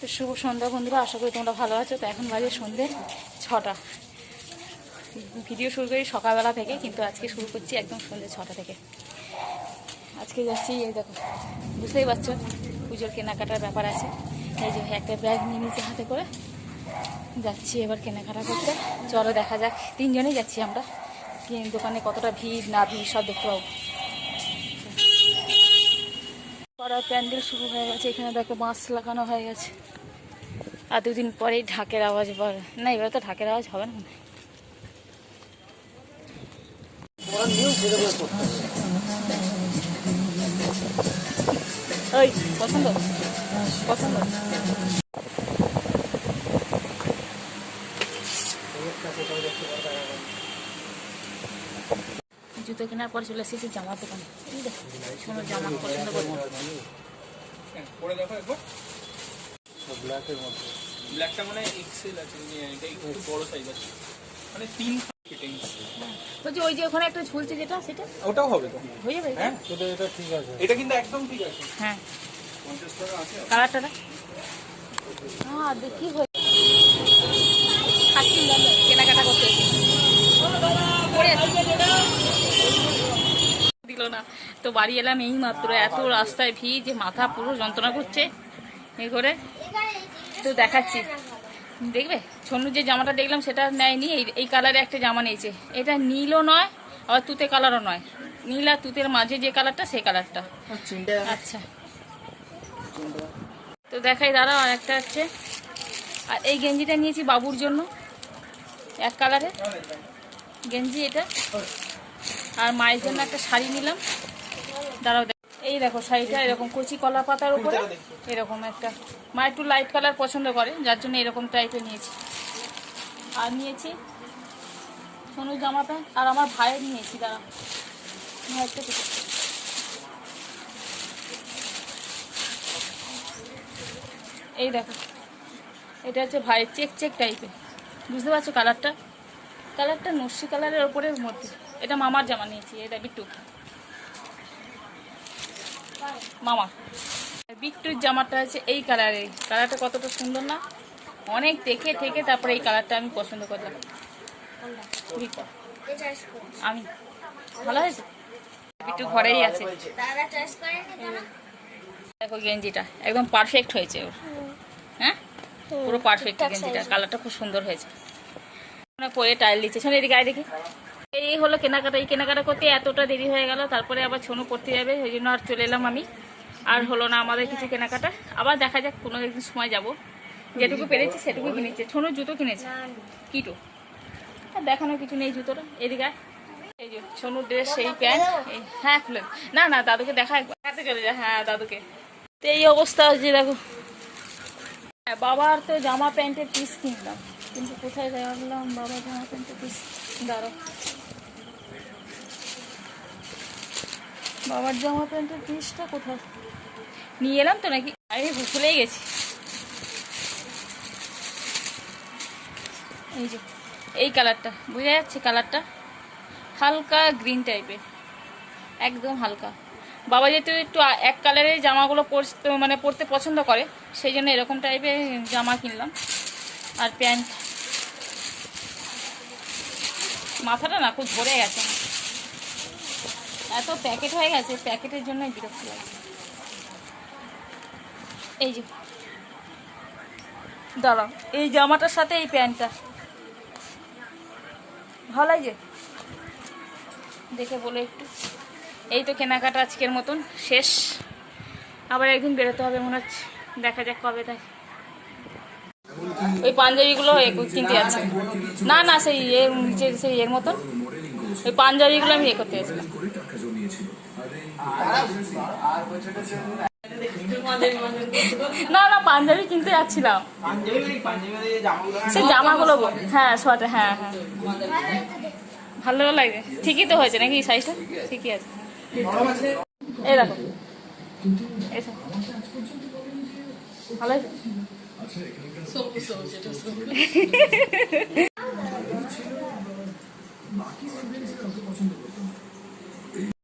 তো শুভ সন্ধ্যা বন্ধুরা, আশা করি তোমরা ভালো আছো। তো এখন বাজে সন্ধ্যে ছটা। ভিডিও শুরু করি সকালবেলা থেকে, কিন্তু আজকে শুরু করছি একদম সন্ধ্যে ছটা থেকে। আজকে যাচ্ছি, এই দেখো, বুঝতেই পারছ, পুজোর কেনাকাটার ব্যাপার আছে। এই যে একটা ব্যাগ নিয়ে নিয়েছি হাতে করে। যাচ্ছি এবার কেনাকাটা করতে। চলো দেখা যাক, তিনজনেই যাচ্ছি আমরা। দোকানে কতটা ভিড়, না ভিড়, সব দেখতে পাবো। করার প্যান্ডেল শুরু হয়ে গেছে, এখানে দেখো বাঁশ লাগানো হয়ে গেছে। আর দুদিন পরেই ঢাকের আওয়াজ বলে। না, এবার তো ঢাকের আওয়াজ হবে না। ওই পছন্দ? পছন্দ? জুতো কেনার পর চলে এসেছি জামার দোকানে। এই দেখো কোনো জামা পছন্দ করব পরে দেখো একবার। ব্ল্যাকের মধ্যে। ব্ল্যাকটা মানে এক্সেল আছে আমি এটা একটু বড় সাইজ আছে। মানে তিন বলছি ওই যে ওখানে একটা ঝুলছে যেটা সেটা? ওটাও হবে তো। হয়ে যাবে হ্যাঁ? এটা এটা ঠিক আছে। এটা কিন্তু একদম ঠিক আছে। হ্যাঁ। পঞ্চাশ টাকা আছে কালারটা হ্যাঁ দেখি হয়ে গেল কেনাকাটা করতে এসে। পড়ে আছে। দিল না তো বাড়ি এলাম এই মাত্র এত রাস্তায় ভিড় যে মাথা পুরো যন্ত্রণা করছে এ করে। তো দেখাচ্ছি। দেখবে? ছন্নু যে জামাটা দেখলাম সেটা নেয়নি, এই এই কালারে একটা জামা নিয়েছে। এটা নীলও নয়, আবার তুতে কালারও নয়। নীল আর তুতের মাঝে যে কালারটা সেই কালারটা আচ্ছা। তো দেখাই দাঁড়া আর একটা হচ্ছে আর এই গেঞ্জিটা নিয়েছি বাবুর জন্য, এক কালারে গেঞ্জি এটা। আর মায়ের জন্য একটা শাড়ি নিলাম। দাঁড়াও এই দেখো শাড়িটা, এরকম কচি কলা পাতার উপরে, এরকম একটা। মা একটু লাইট কালার পছন্দ করে, যার জন্য এরকম টাইপের নিয়েছি। আর নিয়েছি সোনু জামা প্যান্ট আর আমার ভাইয়ের নিয়েছি দাঁড়া এই দেখো, এটা হচ্ছে ভাইয়ের চেক চেক টাইপের বুঝতে পারছ কালারটা কালারটা নস্যি কালারের ওপরের মধ্যে। এটা মামার জামা নিয়েছি এটা বিট্টু। মামা। বিট্টুর জামাটা আছে এই কালারের। কালারটা কতটা সুন্দর না? অনেক দেখে থেকে তারপরে এই কালারটা আমি পছন্দ করলাম। আমি। ভালো হয়েছে? বিট্টু ঘরেই আছে। দেখো গেঞ্জিটা। একদম পারফেক্ট হয়েছে ওর। হ্যাঁ? পুরো পারফেক্ট গেঞ্জিটা। কালারটা খুব সুন্দর হয়েছে। পরে টাইল দিচ্ছে। শোনো, এদিকে আয় দেখি। এই হলো কেনাকাটা, এই কেনাকাটা করতে এতটা দেরি হয়ে গেল, তারপরে আবার ছোনো পড়তে যাবে ওই জন্য আর চলে এলাম আমি। আর হলো না আমাদের কিছু কেনাকাটা। আবার দেখা যাক, কোনো একদিন সময় যাব। যেটুকু পেরেছি সেটুকু কিনেছে। ছোনো জুতো কিনেছে? কিটো। আর দেখানোর কিছু নেই জুতোটা এদিকে। এই যে সোনুর ড্রেস সেই প্যান্ট হ্যাঁ খুলে। না না, দাদুকে দেখা একবার। হাতে চলে যায় হ্যাঁ দাদুকে। তো এই অবস্থা হচ্ছে দেখো। হ্যাঁ বাবার তো জামা প্যান্টের পিস কিনলাম। কিন্তু কোথায় রাখলাম বাবার জামা প্যান্টের পিস দাঁড়ো বাবার জামা প্যান্টের পিসটা কোথায়? নিয়ে এলাম তো নাকি? আমি ভুলেই গেছি। এই যে, এই কালারটা, বোঝা যাচ্ছে কালারটা? হালকা গ্রিন টাইপের, একদম হালকা। বাবা যেহেতু একটু এক কালারের জামাগুলো পরতে মানে পরতে পছন্দ করে, সেই জন্য এরকম টাইপের জামা কিনলাম। আর প্যান্ট। মাথাটা না খুব ভরে গেছে। এত প্যাকেট হয়ে গেছে, প্যাকেটের জন্য বিরক্ত লাগে। এই যে। দাঁড়াও, এই জামাটার সাথে এই প্যান্টটা। ভালো লাগে দেখে বলে একটু। এই তো কেনাকাটা আজকের মতন, শেষ। আবার একদিন বেরোতে হবে মনে হচ্ছে। দেখা যাক কবে তাই। ওই পাঞ্জাবিগুলো কিনতে যাচ্ছে। না না, সেই এর সেই এর মতন। ওই পাঞ্জাবিগুলো আমি এ করতে যাচ্ছিলাম। না না, পাঞ্জাবি কিনতে যাচ্ছিলাম। সেই জামাগুলো হ্যাঁ শর্টে হ্যাঁ হ্যাঁ। ভালো লাগে। ঠিকই তো হয়েছে নাকি সাইজটা ঠিকই আছে। এই দেখো। ভালো